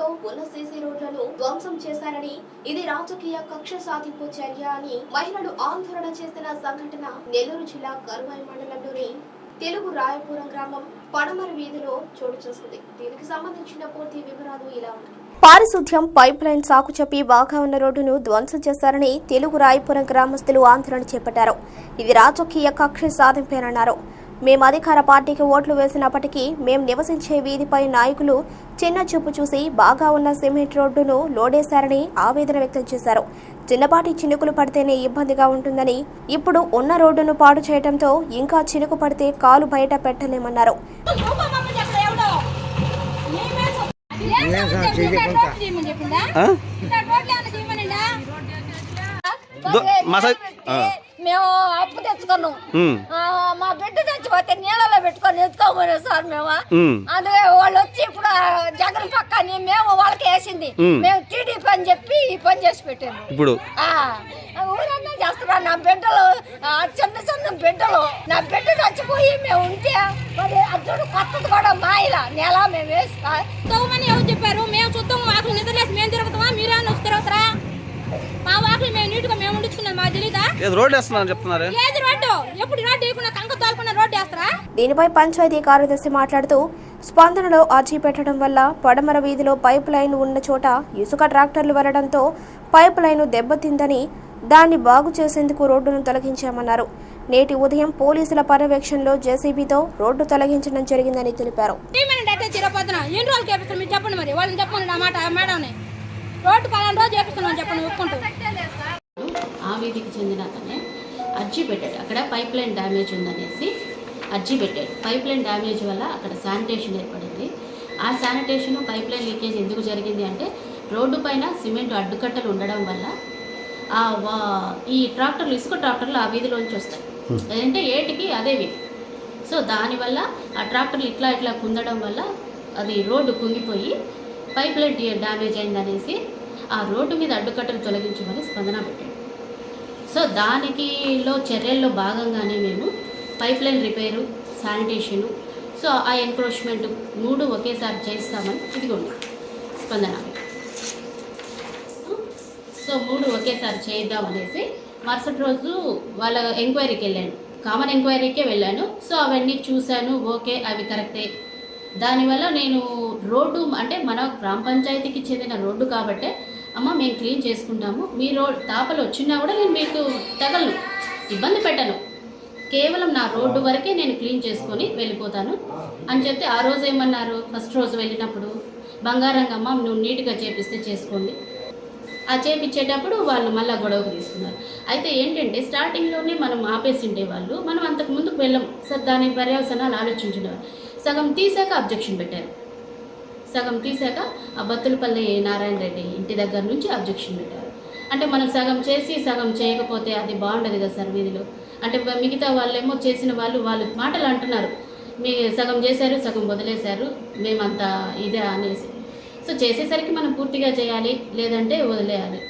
పేరుతో ఉన్న సీసీ రోడ్లను ధ్వంసం చేశారని ఇది రాజకీయ కక్ష సాధింపు చర్య అని మహిళలు ఆందోళన చేసిన సంఘటన నెల్లూరు జిల్లా కరువాయి మండలంలోని తెలుగు రాయపురం గ్రామం పడమర వీధిలో చోటు చేసుకుంది. దీనికి సంబంధించిన పూర్తి వివరాలు ఇలా ఉన్నాయి. పారిశుద్ధ్యం పైప్ లైన్ సాకు చెప్పి బాగా ఉన్న రోడ్డును ధ్వంసం చేశారని తెలుగు రాయపురం గ్రామస్తులు ఆందోళన చేపట్టారు. ఇది రాజకీయ కక్ష సాధింపేనన్నారు. మేము అధికార పార్టీకి ఓట్లు వేసినప్పటికీ మేము నివసించే వీధిపై నాయకులు చిన్న చూపు చూసి బాగా ఉన్న సిమెంట్ రోడ్డును లోడేశారని ఆవేదన వ్యక్తం చేశారు. చిన్నపాటి చినుకులు పడితేనే ఇబ్బందిగా ఉంటుందని ఇప్పుడు ఉన్న రోడ్డును పాడు చేయడంతో ఇంకా చినుకు పడితే కాలు బయట పెట్టలేమన్నారు. ఆ? మేము అప్పు తెచ్చుకున్నాం. మా బిడ్డ చచ్చిపోతే నీళ్ళలో పెట్టుకొని ఎత్తుకోమని సార్ మేము. అందుకే వాళ్ళు వచ్చి ఇప్పుడు జగన్ పక్కని మేము వాళ్ళకి వేసింది. మేము టీడీపీ అని చెప్పి ఈ పని చేసి పెట్టాము ఇప్పుడు? ఆ, ఊరన్నా చేస్తున్నా. నా బిడ్డలు చిన్న చిన్న బిడ్డలు. నా బిడ్డ చచ్చిపోయి మేము ఉంటే మరి అర్జుడు కొత్తది కూడా మాయిల. నెల మేము వేసి తవ్వమని ఎవరు చెప్పారు? మేము చూద్దాం వాకిలి నిద్రలేసి మేము తిరుగుతామా? దీనిపై పంచాయతీ కార్యదర్శి మాట్లాడుతూ స్పందనలో అర్జీ పెట్టడం వల్ల పడమర వీధిలో పైప్ లైన్ ఉన్న చోట ఇసుక ట్రాక్టర్లు వెళ్ళడంతో పైప్ లైన్ దెబ్బతిందని దాన్ని బాగు చేసేందుకు రోడ్డును తొలగించామన్నారు. నేటి ఉదయం పోలీసుల పర్యవేక్షణలో జేసీబీతో రోడ్డు తొలగించడం జరిగిందని తెలిపారు. చెప్పండి మరి. వాళ్ళని చెప్పండి ఆ మాట ఆ మేడంని రోడ్డు పలానా రోజు చేపిస్తున్నాం చెప్పండి ఒప్పుకుంటూ. వీధికి చెందిన అతనే అర్జీ పెట్టాడు. అక్కడ పైప్ లైన్ డ్యామేజ్ ఉందనేసి అర్జీ పెట్టాడు. పైప్ లైన్ డ్యామేజ్ వల్ల అక్కడ శానిటేషన్ ఏర్పడింది. ఆ శానిటేషన్ పైప్ లైన్ లీకేజ్ ఎందుకు జరిగింది అంటే రోడ్డు పైన సిమెంట్ అడ్డుకట్టలు ఉండడం వల్ల ఆ వా- ఈ ట్రాక్టర్లు ఇసుక ట్రాక్టర్లు ఆ వీధిలోంచి వస్తాయి. అంటే ఏటికి అదే వీధి. సో దానివల్ల ఆ ట్రాక్టర్లు ఇట్లా ఇట్లా కుందడం వల్ల అది రోడ్డు కుంగిపోయి పైప్ లైన్ డ్యామేజ్ అయిందనేసి ఆ రోడ్డు మీద అడ్డుకట్టలు తొలగించమని స్పందన పెట్టాడు. సో దానికిలో చర్యల్లో భాగంగానే మేము pipeline repair sanitation so ఆ ఎన్క్రోచ్మెంట్ మూడు ఒకేసారి చేస్తామని ఇదిగోండి స్పందన. సో మూడు ఒకేసారి చేద్దాం అనేసి మరుసటి రోజు వాళ్ళ ఎంక్వైరీకి వెళ్ళాను. కామన్ ఎంక్వైరీకే వెళ్ళాను. సో అవన్నీ చూశాను. ఓకే అవి కరెక్టే. దానివల్ల నేను రోడ్డు అంటే మన గ్రామ పంచాయతీకి చెందిన రోడ్డు కాబట్టే అమ్మ మేము క్లీన్ చేసుకుంటాము. మీ తాపలు వచ్చినా కూడా నేను మీకు తగలను. ఇబ్బంది పెట్టను. కేవలం నా రోడ్డు వరకే నేను క్లీన్ చేసుకొని వెళ్ళిపోతాను. అని చెప్తే ఆ రోజు ఏమన్నారు? ఫస్ట్ రోజు వెళ్ళినప్పుడు బంగారంగమ్మ నువ్వు నీట్గా చేపిస్తే చేసుకోండి. ఆ చేపించేటప్పుడు వాళ్ళు మళ్ళీ గొడవకు తీసుకున్నారు. అయితే ఏంటంటే స్టార్టింగ్లోనే మనం ఆపేసి ఉండే వాళ్ళు. మనం అంతకు ముందుకు వెళ్ళం సార్ దాని పర్యవసనాలు ఆలోచించుకునేవారు సగం తీసాక అబ్జెక్షన్ పెట్టారు. సగం తీసాక ఆ బత్తులపల్లి నారాయణ రెడ్డి ఇంటి దగ్గర నుంచి అబ్జెక్షన్ పెట్టారు. అంటే మనం సగం చేసి సగం చేయకపోతే అది బాగుండదు కదా సార్ వీధిలో. అంటే మిగతా వాళ్ళేమో చేసిన వాళ్ళు వాళ్ళు మాటలు అంటున్నారు. మీ సగం చేశారు సగం వదిలేశారు మేమంతా ఇదే అనేసి. సో చేసేసరికి మనం పూర్తిగా చేయాలి లేదంటే వదిలేయాలి.